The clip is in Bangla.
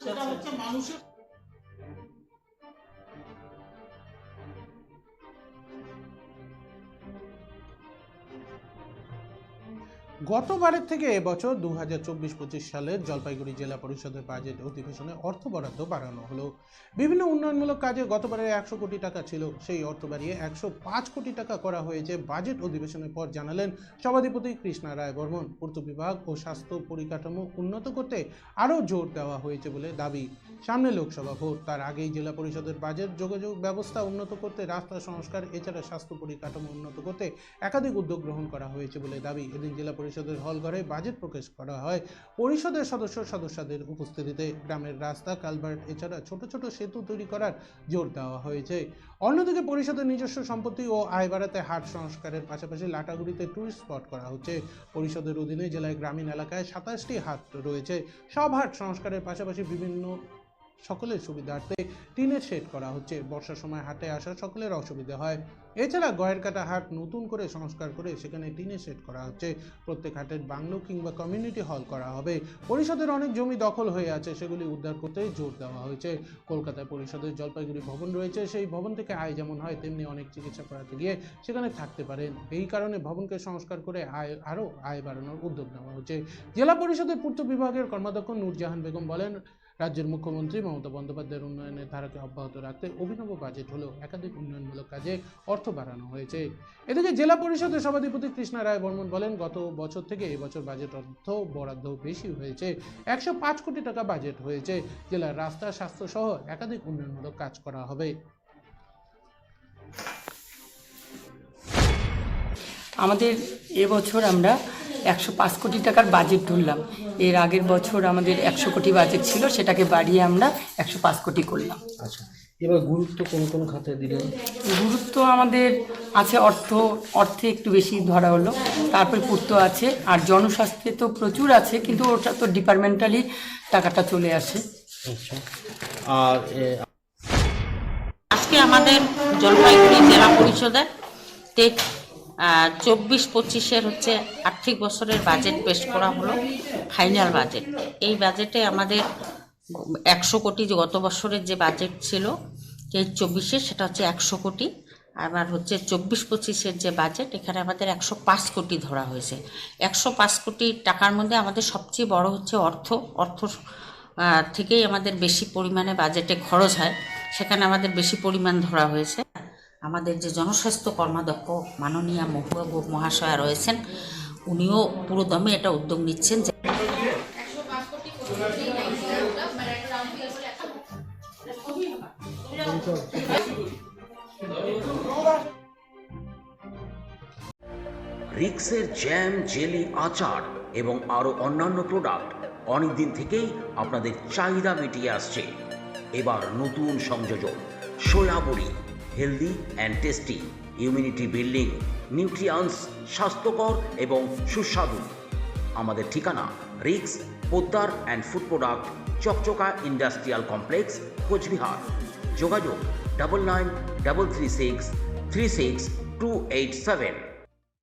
সেটা হচ্ছে মানুষের গতবারের থেকে এবছর দু হাজার চব্বিশ পঁচিশ সালের জলপাইগুড়ি জেলা পরিষদের বাজেট অধিবেশনে অর্থ বরাদ্দ বাড়ানো হলো। বিভিন্ন উন্নয়নমূলক কাজে গতবারে একশো কোটি টাকা ছিল। সেই অর্থ বাড়িয়ে একশো পাঁচ কোটি টাকা করা হয়েছে বাজেট অধিবেশনের পর, জানালেন সভাধিপতি কৃষ্ণা রায় বর্মন পূর্ত বিভাগ ও স্বাস্থ্য পরিকাঠামো উন্নত করতে আরও জোর দেওয়া হয়েছে বলে দাবি। সামনে লোকসভা ভোট, তার আগেই জেলা পরিষদের বাজেট যোগাযোগ ব্যবস্থা উন্নত করতে রাস্তা সংস্কার, এছাড়া স্বাস্থ্য পরিকাঠামো উন্নত করতে একাধিক উদ্যোগ গ্রহণ করা হয়েছে বলে দাবি। এদিন জেলা পরিষদের হলঘরে বাজেট প্রকাশ করা হয়। পরিষদের সদস্য সদস্যদের উপস্থিতিতে গ্রামের রাস্তা, কালভার্ট, এছাড়া ছোট ছোট সেতু তৈরি করার জোর দেওয়া হয়েছে। অন্যদিকে পরিষদের নিজস্ব সম্পত্তি ও আয় বাড়াতে হাট সংস্কারের পাশাপাশি লাটাগুড়িতে টুরিস্ট স্পট করা হচ্ছে। পরিষদের অধীনে জেলায় গ্রামীণ এলাকায় সাতাশটি হাট রয়েছে। সব হাট সংস্কারের পাশাপাশি বিভিন্ন সকলের সুবিধার্থে টিনের শেড করা হচ্ছে। বর্ষার সময় হাটে আসা সকলের অসুবিধা হয়। এছাড়া গয়ের কাটা হাট নতুন করে সংস্কার করে সেখানে টিনের শেড করা হচ্ছে। প্রত্যেক হাটের বাংলো কিংবা কমিউনিটি হল করা হবে। পরিষদের অনেক জমি দখল হয়ে আছে, সেগুলি উদ্ধার করতে জোর দেওয়া হয়েছে। কলকাতায় পরিষদের জলপাইগুড়ি ভবন রয়েছে। সেই ভবন থেকে আয় যেমন হয়, তেমনি অনেক চিকিৎসা করাতে গিয়ে সেখানে থাকতে পারেন। এই কারণে ভবনকে সংস্কার করে আয়, আরও আয় বাড়ানোর উদ্যোগ নেওয়া হচ্ছে। জেলা পরিষদের পূর্ত বিভাগের কর্মাধ্যক্ষ নূরজাহান বেগম বলেন রাজ্যের মুখ্যমন্ত্রী মমতা বন্দ্যোপাধ্যায়ের উন্নয়নের ধারাকে অব্যাহত রাখতে অভিনব বাজেট হলেও একাধিক উন্নয়নমূলক কাজে অর্থ বাড়ানো হয়েছে। এদিকে জেলা পরিষদের সভাধিপতি কৃষ্ণা রায় বর্মন বলেন, গত বছর থেকে এবছর বাজেট অর্থ বরাদ্দ বেশি হয়েছে। একশো পাঁচ কোটি টাকা বাজেট হয়েছে। জেলার রাস্তা, স্বাস্থ্যসহ একাধিক উন্নয়নমূলক কাজ করা হবে। আমাদের এবছর আমরা একশো পাঁচ কোটি টাকার বাজেট ধরলাম এর আগের বছর আমাদের একশো কোটি বাজেট ছিল সেটাকে বাড়িয়ে আমরা একশো পাঁচ কোটি করলাম। আচ্ছা এবার গুরুত্ব কোন কোন খাতে দিলেন? গুরুত্ব আমাদের আছে অর্থ অর্থে একটু বেশি ধরা হলো। তারপরে পূর্ত আছে আর জনস্বাস্থ্যে তো প্রচুর আছে কিন্তু ওটা তো ডিপার্টমেন্টালি টাকাটা চলে আসে। আচ্ছা আর আজকে আমাদের জলপাইগুড়ি জেলা পরিষদের চব্বিশ পঁচিশের হচ্ছে আর্থিক বছরের বাজেট পেশ করা হলো ফাইনাল বাজেট এই বাজেটে আমাদের একশো কোটি যে গত বছরের যে বাজেট ছিল, এই চব্বিশের সেটা হচ্ছে একশো কোটি। আবার হচ্ছে চব্বিশ পঁচিশের যে বাজেট এখানে আমাদের একশো পাঁচ কোটি ধরা হয়েছে। একশো পাঁচ কোটি টাকার মধ্যে আমাদের সবচেয়ে বড় হচ্ছে অর্থ। অর্থ থেকেই আমাদের বেশি পরিমাণে বাজেটে খরচ হয়। সেখানে আমাদের বেশি পরিমাণ ধরা হয়েছে। আমাদের যে জনস্বাস্থ্য কর্মাধ্যক্ষ মাননীয় মহুয়া মহাশয়া রয়েছেন, উনিও পুরো দমে এটা উদ্যোগ নিচ্ছেন যে রিক্সের জ্যাম, জেলি, আচার এবং আরও অন্যান্য প্রোডাক্ট অনেক দিন থেকেই আপনাদের চাহিদা মিটিয়ে আসছে। এবার নতুন সংযোজন, সয়াবড়ি। Healthy and tasty immunity building nutrients স্বাস্থ্যকর এবং সুস্বাদু। আমাদের ঠিকানা রিক্স, Poddar and food product Chakchaka industrial complex, Cooch Behar. যোগাযোগ double nine double three six three six two eight seven